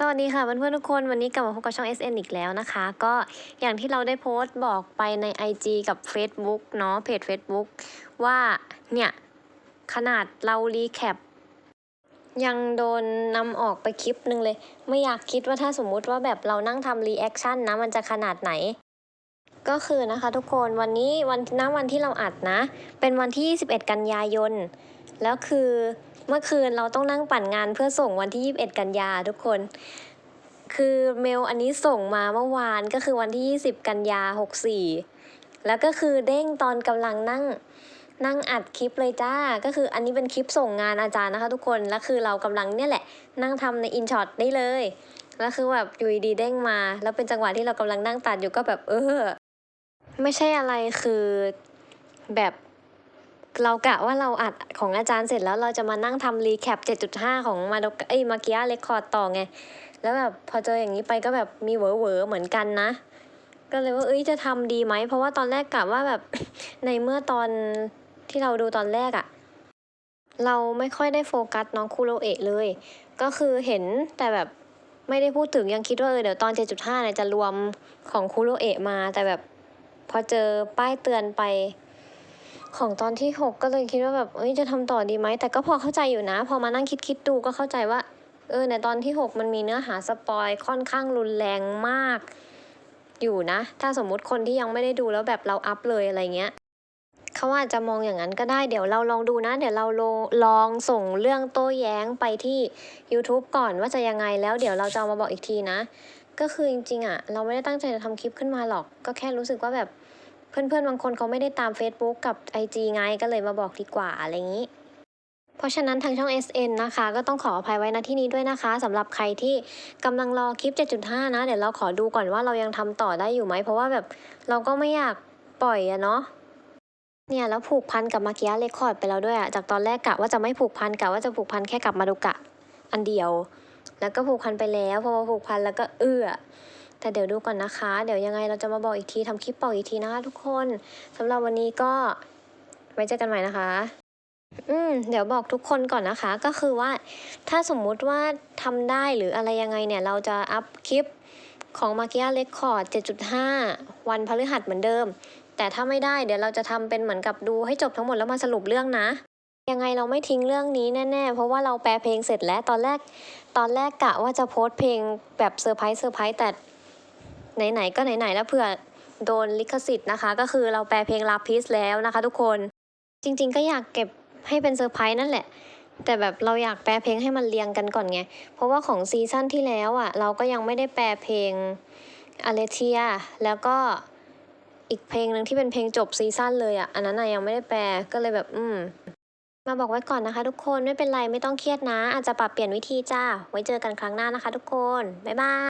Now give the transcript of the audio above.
สวัสดีค่ะเพื่อนๆทุกคนวันนี้กลับมาพบกับช่อง SN อีกแล้วนะคะ ก็อย่างที่เราได้โพสต์บอกไปใน IG กับ Facebook เนาะเพจ Facebook ว่าเนี่ย ขนาดเรารีแคปยังโดนนำออกไปคลิปหนึ่งเลย ไม่อยากคิดว่าถ้าสมมุติว่าแบบเรานั่งทำรีแอคชั่นนะ มันจะขนาดไหน ก็คือนะคะทุกคนวันนี้วันณวันที่เราอัดนะ เป็นวันที่ 21 กันยายน แล้วคือเมื่อคืนเราต้องนั่งปั่นงานเพื่อส่งวันที่ 21 กันยาทุกคน คือเมลอันนี้ส่งมาเมื่อวานก็คือวันที่ 20 กันยา 64 แล้วก็คือเด้งตอนกำลังนั่งนั่งอัดคลิปเลยจ้า ก็คืออันนี้เป็นคลิปส่งงานอาจารย์นะคะทุกคน แล้วคือเรากำลังเนี่ยแหละ นั่งทำในอินช็อตได้เลย แล้วคือแบบอยู่ดีเด้งมา แล้วเป็นจังหวะที่เรากำลังนั่งตัดอยู่ก็แบบเออ ไม่ใช่อะไรคือแบบเรากะว่าเราอัดของอาจารย์เสร็จแล้วเราจะมานั่งทำรีแคป 7.5 ของมาดกเอ้ยมาเกียเรคคอร์ดต่อไง แล้วแบบพอเจออย่างนี้ไปก็แบบมีเหวอเหวอๆเหมือนกันนะ ก็เลยว่าเอ้ยจะทำดีไหม เพราะว่าตอนแรกกะว่าแบบในเมื่อตอนที่เราดูตอนแรกอะเราไม่ค่อยได้โฟกัสน้องคูโรเอะเลย ก็คือเห็นแต่แบบไม่ได้พูดถึงยังคิดว่าเออเดี๋ยวตอน 7.5เนี่ยจะรวมของคูโรเอะมาแต่แบบ พอเจอป้ายเตือนไป ของตอนที่ 6 ก็เลยคิดว่าแบบเอ้ยจะทำต่อดีไหม แต่ก็พอเข้าใจอยู่นะ พอมานั่งคิดคิดดูก็เข้าใจว่า เออในตอนที่ 6 มันมีเนื้อหาสปอยค่อนข้างรุนแรงมาก อยู่นะ ถ้าสมมุติคนที่ยังไม่ได้ดูแล้วแบบเราอัพเลยอะไรเงี้ยเขาอาจจะมองอย่างนั้นก็ได้เดี๋ยวเราลองดูนะ เดี๋ยวเราลองส่งเรื่องโต้แย้งไปที่ YouTube ก่อนว่าจะยังไงแล้วเดี๋ยวเราจะมาบอกอีกทีนะ ก็คือจริงๆอะเราไม่ได้ตั้งใจจะทำคลิปขึ้นมาหรอก ก็แค่รู้สึกว่าแบบเพื่อนๆบางคนเขาไม่ได้ตาม Facebook กับ IG ไงก็เลยมาบอกดีกว่าอะไรอย่างนี้ เพราะฉะนั้นทางช่อง SN นะคะ ก็ต้องขออภัยไว้ณที่นี้ด้วยนะคะสำหรับใครที่กำลังรอคลิป 7.5 นะ เดี๋ยวเราขอดูก่อนว่าเรายังทำต่อได้อยู่ไหม เพราะว่าแบบเราก็ไม่อยากปล่อยอะเนาะเนี่ยแล้วผูกพันกับมาเกียเรคคอร์ดไปแล้วด้วยอะจากตอนแรกกะว่าจะไม่ผูกพันกะว่าจะผูกพันแค่กับมาดุกะ อันเดียว แล้วก็ผูกพันไปแล้วพอมาผูกพันแล้วก็เอื้อ แต่เดี๋ยวดูก่อนนะคะ เดี๋ยวยังไงเราจะมาบอกอีกทีทำคลิปบอกอีกทีนะคะทุกคนสำหรับวันนี้ก็ไว้เจอกันใหม่นะคะอืมเดี๋ยวบอกทุกคนก่อนนะคะก็คือว่า ถ้าสมมุติว่าทำได้หรืออะไรยังไงเนี่ย เราจะอัพคลิปของมาเกียเรคคอร์ด7.5 วันพฤหัสเหมือนเดิม แต่ถ้าไม่ได้เดี๋ยวเราจะทำเป็นเหมือนกับดูให้จบทั้งหมดแล้วมาสรุปเรื่องนะ ยังไงเราไม่ทิ้งเรื่องนี้แน่ๆ เพราะว่าเราแปลเพลงเสร็จแล้วตอนแรกตอนแรกกะว่าจะโพสเพลงแบบเซอร์ไพรส์เซอร์ไพรส์แต่ไหนๆก็ไหนๆแล้วเผื่อโดนลิขสิทธิ์นะคะ ก็คือเราแปลเพลงลาพิสแล้วนะคะ ทุกคน จริง ๆ ก็อยากเก็บให้เป็นเซอร์ไพรส์นั่นแหละ แต่แบบเราอยากแปลเพลงให้มันเรียงกันก่อนไง เพราะว่าของซีซั่นที่แล้วอะเราก็ยังไม่ได้แปลเพลงอเลเทียแล้วก็อีกเพลงหนึ่งที่เป็นเพลงจบซีซั่นเลยอะอันนั้นน่ะยังไม่ได้แปลก็เลยแบบ อืม มาบอกไว้ก่อนนะคะทุกคนไม่เป็นไรไม่ต้องเครียดนะ อาจจะปรับเปลี่ยนวิธีจ้า ไว้เจอกันครั้งหน้านะคะทุกคน บ๊ายบาย